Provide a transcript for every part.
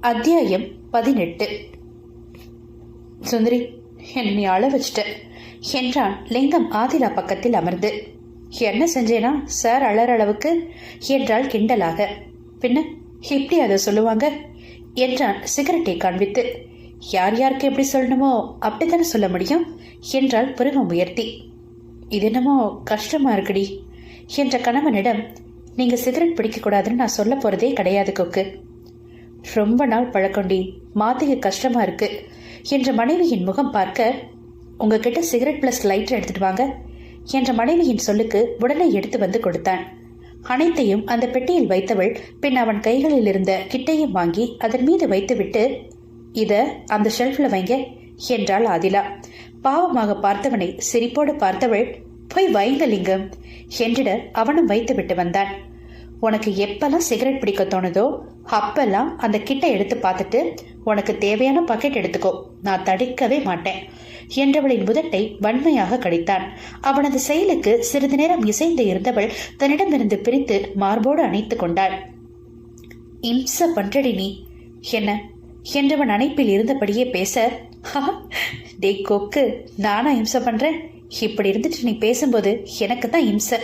அத்தியாயம் பதினெட்டு. சுந்தரி என்னை நீ அழ வச்சிட்ட. என்றான் லிங்கம் ஆதிலா பக்கத்தில் அமர்ந்து. என்ன செஞ்சேனா? சார் அழற அளவுக்கு என்றால் கிண்டலாக. பின்ன எப்படி அதை சொல்லுவாங்க? என்றான் சிகரெட்டை காண்பித்து. யார் யாருக்கு எப்படி சொல்லணுமோ அப்படித்தானே சொல்ல முடியும்? என்றால் புருவம் உயர்த்தி. இது என்னமோ கஷ்டமா இருக்குடி. என்ற கணவனிடம் நீங்க சிகரெட் பிடிக்கக்கூடாதுன்னு நான் சொல்ல போறதே கிடையாது கொக்கு. ரொம்ப நாள் பழக்கொண்டி. மாத்திக்க கஷ்டமா இருக்கு. என்ற மனைவியின் முகம் பார்க்க உங்ககிட்ட சிகரெட் பிளஸ் லைட்டர் எடுத்துட்டு வாங்க என்ற மனைவியின் சொல்லுக்கு உடனே எடுத்து வந்து கொடுத்தான். அனைத்தையும் அந்த பெட்டியில் வைத்தவள் பின் அவன் கைகளில் இருந்த கிட்டையும் வாங்கி அதன் மீது வைத்துவிட்டு இத அந்த ஷெல்ஃப்ல வைங்க என்றாள் ஆதிலா. பாவமாக பார்த்தவனை சிரிப்போடு பார்த்தவள் போய் வைங்க லிங்கம் என்றிட அவனும் வைத்துவிட்டு வந்தான். உனக்கு எப்பெல்லாம் சிகரெட் பிடிக்க தோணுதோ அப்பெல்லாம் அந்த கிட்ட எடுத்து பார்த்துட்டு உனக்கு தேவையான பக்கெட் எடுத்துக்கோ. நான் தடுக்கவே மாட்டேன். என்றவளின் முதட்டை வன்மையாக கடித்தான். அவனது செயலுக்கு சிறிது நேரம் இசைந்து இருந்தவள் தன்னிடமிருந்து பிரித்து மார்போடு அணைத்து கொண்டாள். இம்ச பன்றடி நீ. என்ன? என்றவன் அணைப்பில் இருந்தபடியே பேச "ஹா, கொக்கு நானா இம்சை பண்றேன்? இப்படி இருந்துட்டு நீ பேசும்போது எனக்கு தான் இம்சை.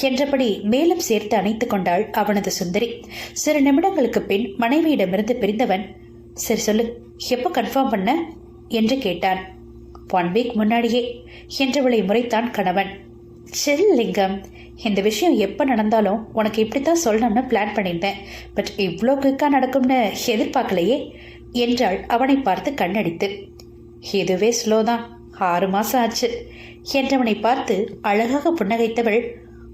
என்றபடி மேலும் சேர்த்து அணைத்து கொண்டாள் அவனது சுந்தரி. சில நிமிடங்களுக்கு பின் மனைவியிடமிருந்து பிரிந்தவன் சரி சொல்லு எப்போ கன்ஃபார்ம் பண்ண? என்று கேட்டான். ஒன் வீக் முன்னாடியே என்றவளை முறைத்தான் கணவன். செல் லிங்கம் இந்த விஷயம் எப்போ நடந்தாலும் உனக்கு இப்படித்தான் சொல்லணும்னு பிளான் பண்ணியிருந்தேன். பட் இவ்வளோ குயிக்காக நடக்கும்னு எதிர்பார்க்கலையே என்றாள் அவனை பார்த்து கண்ணடித்து. இதுவே ஸ்லோ தான். ஆறு மாசம் ஆச்சு. என்றவனை பார்த்து அழகாக புன்னகைத்தவள்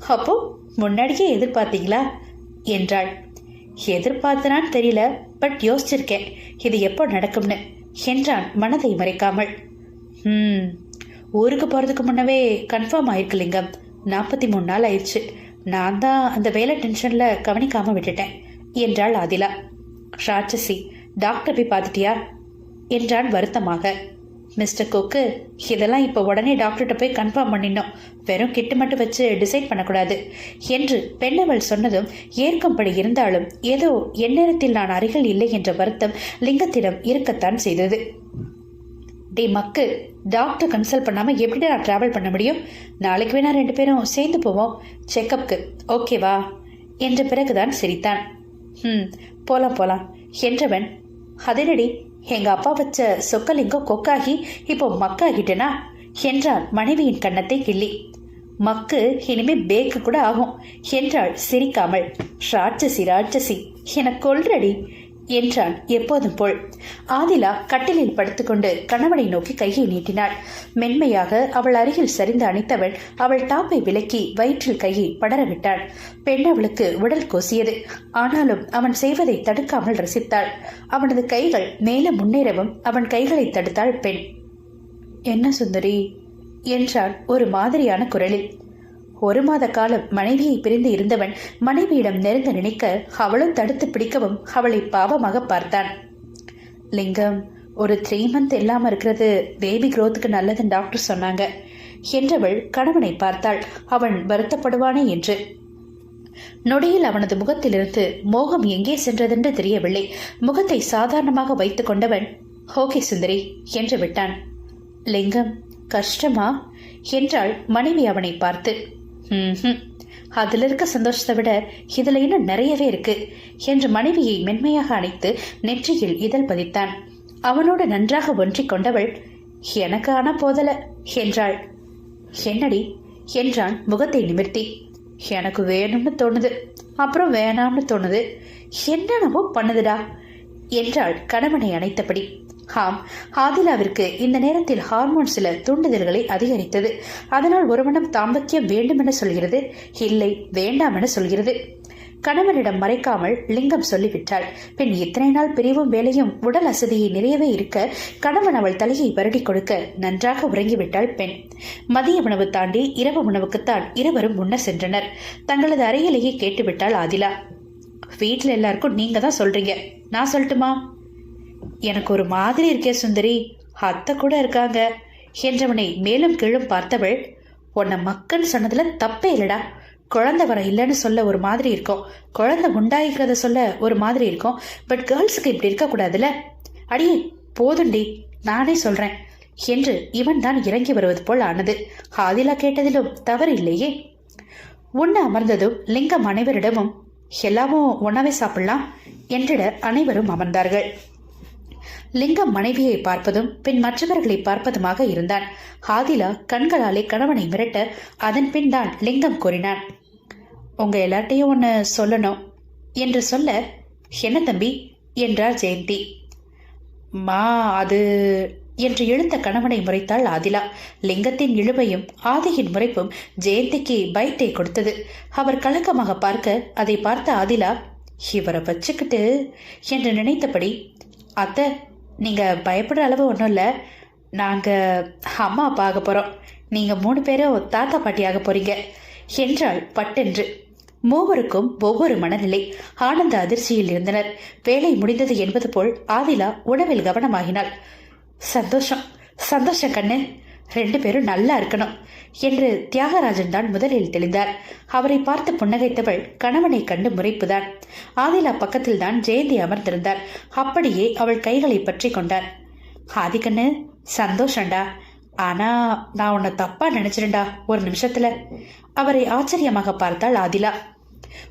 அப்போ முன்னாடியே எதிர்பார்த்தீங்களா? என்றாள். எதிர்பார்த்தனான்னு தெரியல பட் யோசிச்சிருக்கேன். இது எப்போ நடக்கும்னு என்றான் மனதை மறைக்காமல். ம் ஊருக்கு போகிறதுக்கு முன்னவே கன்ஃபார்ம் ஆயிருக்கு லிங்கம். நாற்பத்தி மூணு நாள் ஆயிடுச்சு. நான் தான் அந்த வேலை டென்ஷனில் கவனிக்காமல் விட்டுட்டேன் என்றாள் ஆதிலா. ராட்சசி டாக்டர் போய் பார்த்துட்டியா? என்றான் வருத்தமாக. மிஸ்டர் குக்கு இதெல்லாம் இப்போ உடனே டாக்டர்கிட்ட போய் கன்ஃபார்ம் பண்ணிடணும். வெறும் கிட்டு மட்டும் வச்சு டிசைட் பண்ணக்கூடாது. என்று பெண்ணவள் சொன்னதும் ஏற்கும்படி இருந்தாலும் ஏதோ எந்நேரத்தில் நான் அருகில் இல்லை என்ற வருத்தம் லிங்கத்திடம் இருக்கத்தான் செய்தது. டே மக்கு டாக்டர் கன்சல்ட் பண்ணாமல் எப்படி நான் ட்ராவல் பண்ண முடியும்? நாளைக்கு வேணா ரெண்டு பேரும் சேர்ந்து போவோம். செக்கப்புக்கு ஓகேவா என்ற பிறகுதான் சிரித்தான். ம் போலாம் போலாம் என்றவன் அதனடி எங்க அப்பா வச்ச சொக்கலிங்கம் கொக்காகி இப்போ மக்காகிட்டனா? என்றாள் மனைவியின் கன்னத்தை கிள்ளி. மக்கு இனிமே பேக்கு கூட ஆகும் என்றாள் சிரிக்காமல். ராட்சசி ராட்சசி என கொல்றடி. என்றான். எப்போதும் போல். ஆதிலா கட்டிலில் படுத்துக்கொண்டு கணவனை நோக்கி கையை நீட்டினாள். மென்மையாக அவள் அருகில் சரிந்து அணைத்தவள் அவள் டாப்பை விலக்கி வயிற்றில் கையை படரவிட்டான் பெண் அவளுக்கு உடல் கொசியது. ஆனாலும் அவன் செய்வதை தடுக்காமல் ரசித்தாள். அவனது கைகள் மேலே முன்னேறவும் அவன் கைகளை தடுத்தாள் பெண். என்ன சுந்தரி? என்றான் ஒரு மாதிரியான குரலில். ஒரு மாத காலம் மனைவியை பிரிந்து இருந்தவன் மனைவியிடம் நெருங்க நினைக்க அவளும் தடுத்து பிடிக்கவும் அவளை பாவமாக பார்த்தான். லிங்கம் ஒரு த்ரீ மந்த் இல்லாமல் இருக்கிறது. பேபி குரோத்துக்கு நல்லதுன்னு டாக்டர் சொன்னாங்க என்றவள் கணவனை பார்த்தாள். அவன் வருத்தப்படுவானே என்று. நொடியில் அவனது முகத்திலிருந்து மோகம் எங்கே சென்றதென்று தெரியவில்லை. முகத்தை சாதாரணமாக வைத்துக் கொண்டவன் ஓகே சுந்தரி என்று விட்டான். லிங்கம் கஷ்டமா? என்றாள் மனைவி அவனை பார்த்து. அதில் இருக்க சந்தோஷத்தை விட இதுல இன்னும் நிறையவே இருக்கு என்று மனைவியை மென்மையாக அணைத்து நெற்றியில் இதழ் பதித்தான். அவனோடு நன்றாக ஒன்றிக் கொண்டவள் எனக்கு ஆனா போதல என்றாள். என்னடி? என்றான் முகத்தை நிமிர்த்தி. எனக்கு வேணும்னு தோணுது. அப்புறம் வேணாம்னு தோணுது. என்னென்னவோ பண்ணுதுடா என்றாள் கணவனை அணைத்தபடி. ஆம் ஆதிலாவிற்கு இந்த நேரத்தில் ஹார்மோன் சில தூண்டுதல்களை அதிகரித்தது. அதனால் ஒருவனம் தாம்பத்தியம் வேண்டுமென சொல்கிறது இல்லை வேண்டாம் என சொல்கிறது. கணவனிடம் மறைக்காமல் லிங்கம் சொல்லிவிட்டாள். பின் இத்தனை நாள் பிரிவும் வேலையும் உடல் அசதியை நிறையவே இருக்க கணவன் அவள் தலையை வருடி கொடுக்க நன்றாக உறங்கிவிட்டாள் பெண். மதிய உணவு தாண்டி இரவு உணவுக்குத்தான் இருவரும் உண்ண சென்றனர். தங்களது அறையிலேயே கேட்டுவிட்டாள் ஆதிலா. வீட்டில் எல்லாருக்கும் நீங்க தான் சொல்றீங்க. நான் சொல்லட்டுமா? எனக்கு ஒரு மாதிரி இருக்கே சுந்தரி. அத்தை கூட இருக்காங்க. என்றவனை மேலும் கீழும் பார்த்தவள் உன்னை மக்கள் சொன்னதுல தப்பே இல்லடா. குழந்தை வர இல்லைன்னு சொல்ல ஒரு மாதிரி இருக்கும். குழந்தை உண்டாகிக்கிறத சொல்ல ஒரு மாதிரி இருக்கும். பட் கேர்ள்ஸுக்கு இப்படி இருக்கக்கூடாதுல்ல? அடியே போதுண்டி நானே சொல்றேன். என்று இவன் தான் இறங்கி வருவது போல் ஆனது. ஆதிலா கேட்டதிலும் தவறு இல்லையே. உண்ண அமர்ந்ததும் லிங்கம் அனைவரிடமும் எல்லாமும் ஒன்னாவே சாப்பிடலாம் என்றிட அனைவரும் அமர்ந்தார்கள். லிங்கம் மனைவியை பார்ப்பதும் பின் மற்றவர்களை பார்ப்பதுமாக இருந்தான். ஆதிலா கண்களாலே கணவனை மிரட்ட அதன் பின் தான் லிங்கம் கூறினான். உங்க எல்லார்ட்டையும் ஒன்று சொல்லணும் என்று சொல்ல என்ன தம்பி? என்றார் ஜெயந்தி. மா அது என்று இழுத்த கணவனை முறைத்தாள் ஆதிலா. லிங்கத்தின் இழுவையும் ஆதியின் முறைப்பும் ஜெயந்திக்கு பைட்டை கொடுத்தது. அவர் கலக்கமாக பார்க்க அதை பார்த்த ஆதிலா இவரை வச்சுக்கிட்டு என்று நினைத்தபடி அத்தை நீங்கள் பயப்படுற அளவு ஒன்றும் இல்லை. நாங்கள் அம்மா அப்பா ஆக போகிறோம் நீங்கள் மூணு பேரும் தாத்தா பாட்டி ஆக போகிறீங்க என்றாள் பட்டென்று. மூவருக்கும் ஒவ்வொரு மனநிலை. ஆனந்த அதிர்ச்சியில் இருந்தனர். வேலை முடிந்தது என்பது போல் ஆதிலா உணவில் கவனமாகினாள். சந்தோஷம். சந்தோஷம் கண்ணு. ரெண்டு பேரும் நல்லா இருக்கணும் என்று தியாகராஜன் தான் முதலில் தெளிந்தார். அவரை பார்த்து புன்னகைத்தவள் கணவனை கண்டு முறைப்புதான். ஆதிலா பக்கத்தில் தான் ஜெயந்தி அமர்ந்திருந்தார். அப்படியே அவள் கைகளை பற்றி கொண்டார். ஆதிக்கண்ணு சந்தோஷம்டா. ஆனா நான் உன்னை தப்பா நினைச்சிருண்டா ஒரு நிமிஷத்துல. அவரை ஆச்சரியமாக பார்த்தாள் ஆதிலா.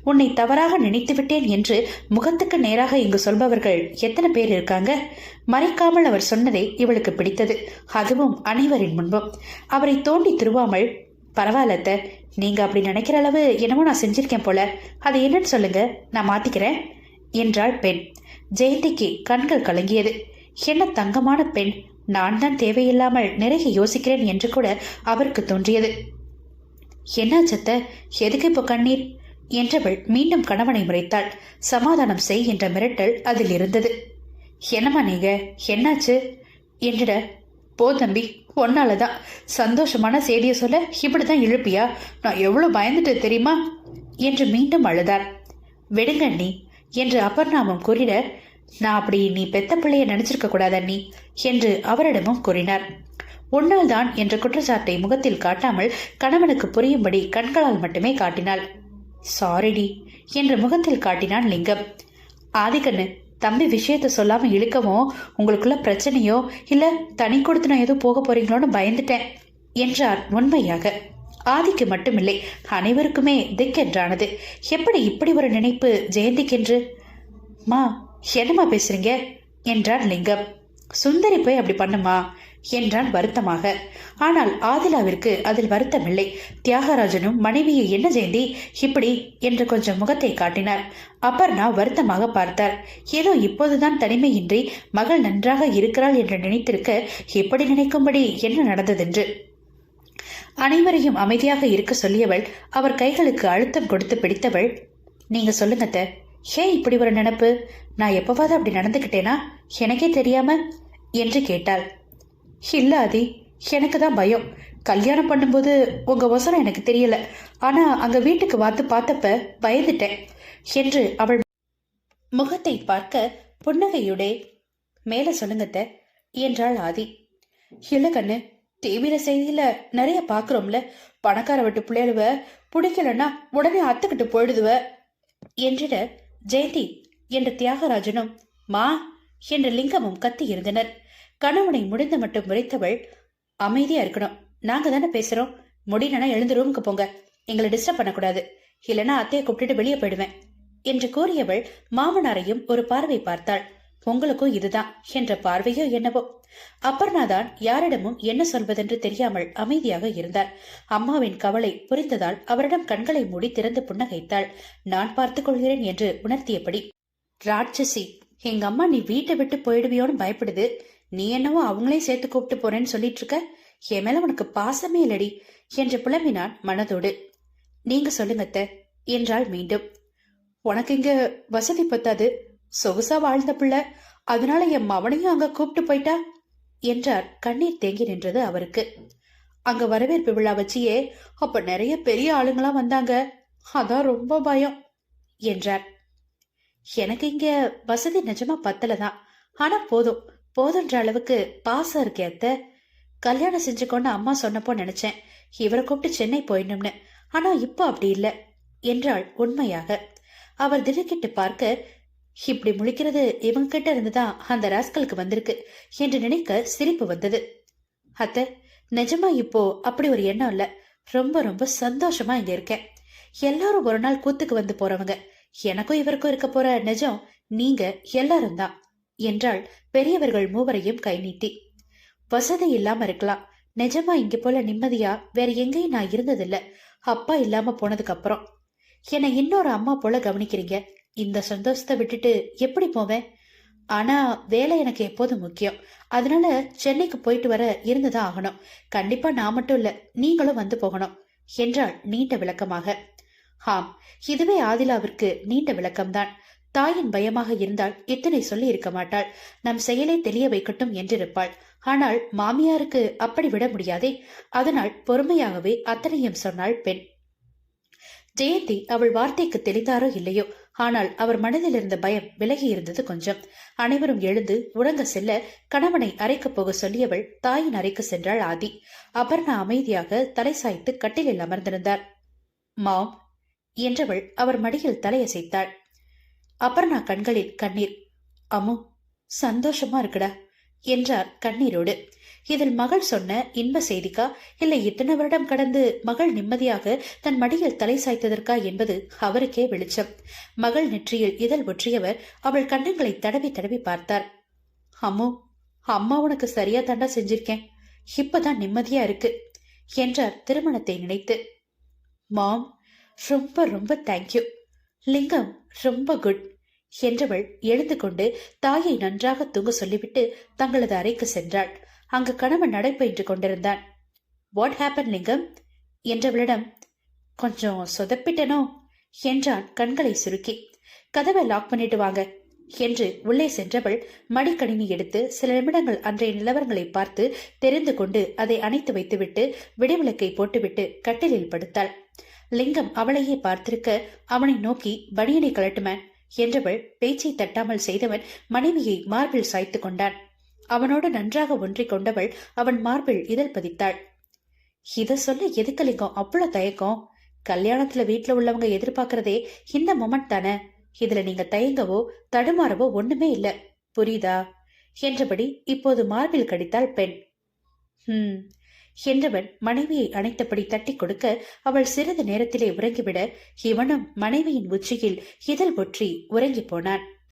உன்னை தவறாக நினைத்து விட்டேன் என்று முகத்துக்கு நேராக இங்கு சொல்பவர்கள் எத்தனை பேர் இருக்காங்க? மறைக்காமல் அவர் சொன்னதே இவளுக்கு பிடித்தது. அதுவும் அனைவரின் முன்பும். அவரை தோண்டி திருவாமல் பரவாயில்லத்த நீங்க அப்படி நினைக்கிற அளவு என்னமோ நான் செஞ்சிருக்கேன் போல. அது என்னன்னு சொல்லுங்க நான் மாத்திக்கிறேன் என்றாள் பெண். ஜெயந்திக்கு கண்கள் கலங்கியது. என்ன தங்கமான பெண். நான் தான் தேவையில்லாமல் நிறைய யோசிக்கிறேன் என்று கூட அவருக்கு தோன்றியது. என்னாச்சத்த எதுக்கு இப்போ கண்ணீர்? என்றவள் மீண்டும் கணவனை முறைத்தாள். சமாதானம் செய் என்ற மிரட்டல் அதில் இருந்தது. என்னம்மா நீங்க? என்னாச்சு? என்றிட போ தம்பி ஒன்னாலதான் சந்தோஷமான செய்தியை சொல்ல இப்படிதான் இழுப்பியா நான் எவ்வளவு பயந்துட்டு தெரியுமா? என்று மீண்டும் அழுதார் விடுங்க அண்ணி என்று அபர்ணாமம் கூறிட நான் அப்படி நீ பெத்த பிள்ளைய நினைச்சிருக்க கூடாது அண்ணி என்று அவரிடமும் கூறினார். உன்னால் தான் என்ற குற்றச்சாட்டை முகத்தில் காட்டாமல் கணவனுக்கு புரியும்படி கண்களால் மட்டுமே காட்டினாள். சாரிடி என்று முகத்தில் காட்டினான் லிங்கம். ஆதிக்கண்ணு தம்பி விஷயத்த சொல்லாம இழுக்கவும் உங்களுக்குள்ள பிரச்சனையோ இல்ல தனி கொடுத்து நான் ஏதோ போக போறீங்களோன்னு பயந்துட்டேன் என்றார் உண்மையாக. ஆதிக்கு மட்டுமில்லை அனைவருக்குமே திக்கென்றானது எப்படி இப்படி ஒரு நினைப்பு ஜெயந்திக்கென்று? மா என்னம்மா பேசுறீங்க? என்றார் லிங்கம். சுந்தரி போய் அப்படி பண்ணுமா? என்றான் வருத்தமாக. ஆனால் ஆதிலாவிற்கு அதில் வருத்தமில்லை. தியாகராஜனும் மனைவியை என்ன ஜெயந்தி இப்படி என்று கொஞ்சம் முகத்தை காட்டினார். அபர்ணா வருத்தமாக பார்த்தார். ஏதோ இப்போதுதான் தனிமையின்றி மகள் நன்றாக இருக்கிறாள் என்று நினைத்திருக்க எப்படி நினைக்கும்படி என்ன நடந்ததென்று? அனைவரையும் அமைதியாக இருக்க சொல்லியவள் அவர் கைகளுக்கு அழுத்தம் கொடுத்து பிடித்தவள். நீங்க த ஏன் இப்படி ஒரு நினப்பு? நான் எப்பவாவது அப்படி நடந்துக்கிட்டேனா எனக்கே தெரியாம? என்று கேட்டாள். இல்லை ஆதி எனக்கு தான் பயம். கல்யாணம் பண்ணும்போது உங்க அவசரம் எனக்கு தெரியல. ஆனா அங்க வீட்டுக்கு வாத்து பார்த்தப்ப பயந்துட்டேன். என்று அவள் முகத்தை பார்க்க புன்னகையுடே மேல சொல்லுங்கத்த என்றாள் ஆதி. இல்ல கண்ணு டிவியில செய்தியில நிறைய பாக்குறோம்ல பணக்கார விட்டு பிள்ளைகளுவ பிடிக்கலன்னா உடனே அத்துக்கிட்டு போயிடுதுவ என்றிட ஜெயந்தி என்ற தியாகராஜனும் மா என்ற லிங்கமும் கத்தி இருந்தனர். கணவனை முடிந்த மட்டும் முறைத்தவள் அமைதியா இருக்கணும். நாங்க தானே பேசுறோம். முடியலனா எழுந்து ரூமுக்கு போங்க. எங்களை டிஸ்டர்ப் பண்ணக்கூடாது. இல்லைன்னா அத்தையை கூப்பிட்டுட்டு வெளியே போயிடுவேன். என்று கூறியவள் மாமனாரையும் ஒரு பார்வை பார்த்தாள். உங்களுக்கும் இதுதான். என்ற பார்வையோ என்னவோ. அப்பர்ணாதான் யாரிடமும் என்ன சொல்வதென்று தெரியாமல் அமைதியாக இருந்தார். அம்மாவின் கவலை புரிந்ததால் அவரிடம் கண்களை மூடி திறந்து புன்னகைத்தாள். நான் பார்த்துக் கொள்கிறேன் என்று உணர்த்தியபடி ராட்சசி எங்க அம்மா நீ வீட்டை விட்டு போயிடுவியோன்னு பயப்படுது. நீ என்னவோ அவங்களையும் சேர்த்து கூப்பிட்டு போறேன்னு சொல்லிட்டு இருக்க என் மேல உனக்கு பாசமே இல்லடி என்று புலம்பினான் மனதோடு. நீங்க சொல்லுங்க அத்த என்றாள் மீண்டும். உனக்கு இங்க வசதி பத்தாது சொகுசா வாழ்ந்த பிள்ளை அதனால என் மவனையும் அங்க கூப்பிட்டு போயிட்டா? என்றார் கண்ணீர் தேங்கி நின்றது அவருக்கு. அங்க வரவேற்பு விழா வச்சியே அப்ப நிறைய பெரிய ஆளுங்களாம் வந்தாங்க அதான் ரொம்ப பயம் என்றார். எனக்கு இங்க வசதி நிஜமா பத்தலதான் ஆனா போதும் போதுன்ற அளவுக்கு பாசம் இருக்கே அத்தை. கல்யாணம் செஞ்சுக்கோன்னு அம்மா சொன்னப்போ நினைச்சேன். இவரை கூப்பிட்டு சென்னை போயிடணும்னு. ஆனா இப்போ அப்படி இல்லை என்றாள் உண்மையாக. அவர் திடுக்கிட்டு பார்க்க இப்படி முழிக்கிறது இவங்க கிட்ட இருந்துதான் அந்த ராஸ்கலுக்கு வந்திருக்கு என்று நினைக்க சிரிப்பு வந்தது. அத்தை நிஜமா இப்போ அப்படி ஒரு எண்ணம் இல்ல. ரொம்ப ரொம்ப சந்தோஷமா இங்க இருக்கேன் எல்லாரும் ஒரு நாள் கூத்துக்கு வந்து போறவங்க. எனக்கும் இவருக்கும் இருக்க போற நிஜம் நீங்க எல்லாரும் தான். என்றாள். பெரியவர்கள் மூவரையும் கை நீட்டி. வசதி இல்லாம இருக்கலாம். நிஜமா இங்க போல நிம்மதியா வேற எங்கேயும் நான் இருந்ததில்ல. அப்பா இல்லாம போனதுக்கு அப்புறம் என்னை இன்னொரு அம்மா போல கவனிக்கிறீங்க. இந்த சந்தோஷத்தை விட்டுட்டு எப்படி போவேன்? ஆனா வேலை எனக்கு எப்போதும் முக்கியம். அதனால சென்னைக்கு போயிட்டு வர இருந்துதான் ஆகணும். கண்டிப்பா நான் மட்டும் இல்ல நீங்களும் வந்து போகணும் என்றாள் நீண்ட விளக்கமாக. ஆம் இதுவே ஆதிலாவிற்கு நீண்ட விளக்கம்தான். தாயின் பயமாக இருந்தால் இத்தனை சொல்லி இருக்க மாட்டாள். நம் செயலை தெரிய வைக்கட்டும் என்றிருப்பாள். ஆனால் மாமியாருக்கு அப்படி விட முடியாதே. அதனால் பொறுமையாகவே அத்தனையும் சொன்னாள் பெண். ஜெயந்தி அவள் வார்த்தைக்கு தெளிந்தாரோ இல்லையோ? ஆனால் அவர் மனதில் இருந்த பயம் விலகி இருந்தது கொஞ்சம். அனைவரும் எழுந்து உறங்க செல்ல கணவனை அறைக்கப் போக சொல்லியவள் தாயின் அறைக்கு சென்றாள் ஆதி. அபர்ணா அமைதியாக தலை சாய்த்து கட்டிலில் அமர்ந்திருந்தார். மாம் என்றவள் அவர் மடியில் தலையசைத்தாள். அபர்ணா கண்களில் கண்ணீர். அம்மு சந்தோஷமா இருக்குடா என்றார் கண்ணீரோடு. இதில் மகள் சொன்ன இன்ப செய்திக்கா இல்லை இத்தனை வருடம் கடந்து மகள் நிம்மதியாக தன் மடியில் தலை சாய்த்ததற்கா? என்பது அவருக்கே வெளிச்சம். மகள் நெற்றியில் இதழ் ஒற்றியவர் அவள் கண்ணங்களை தடவி தடவி பார்த்தார். அம்மு அம்மா உனக்கு சரியா தாண்டா செஞ்சிருக்கேன். இப்பதான் நிம்மதியா இருக்கு என்றார் திருமணத்தை நினைத்து. மாம் ரொம்ப ரொம்ப தேங்க்யூ லிங்கம் ரொம்ப குட் என்றவள் எழுந்து கொண்டு தாயை நன்றாக தூங்க சொல்லிவிட்டு தங்களது அறைக்கு சென்றாள். அங்கு கணவன் நடைபயின்று கொண்டிருந்தான். வாட் ஹேப்பன் லிங்கம் என்றவளிடம் கொஞ்சம் சொதப்பிட்டனோ? என்றான் கண்களை சுருக்கி. கதவை லாக் பண்ணிட்டு வாங்க என்று உள்ளே சென்றவள் மடிக்கணினி எடுத்து சில நிமிடங்கள் அன்றைய நிலவரங்களை பார்த்து தெரிந்து கொண்டு அதை அணைத்து வைத்துவிட்டு விடிவிளக்கை போட்டுவிட்டு கட்டிலில் படுத்தாள். லிங்கம் அவளையே பார்த்திருக்க அவனை நோக்கி பனியனை கலட்டுமேன் என்றவள் பேச்சை தட்டாமல் செய்தவன் மனைவியை மார்பில் சாய்த்து கொண்டான். அவனோடு நன்றாக ஒன்றிக் கொண்டவள் அவன் மார்பில் இதழ் பதித்தாள். இத சொல்ல எதுக்கு அவ்வளவு தயக்கம். கல்யாணத்துல வீட்டுல உள்ளவங்க எதிர்பார்க்கறதே இந்த மொமெண்ட் தானே. இதுல நீங்க தயங்கவோ தடுமாறவோ ஒண்ணுமே இல்ல. புரியுதா? என்றபடி இப்போது மார்பில் கடித்தாள் பெண். ஹம். என்றவன் மனைவியை அணைத்தபடி தட்டி கொடுக்க அவள் சிறிது நேரத்திலே உறங்கிவிட இவனும் மனைவியின் உச்சியில் இதழ் ஒற்றி உறங்கி போனான்.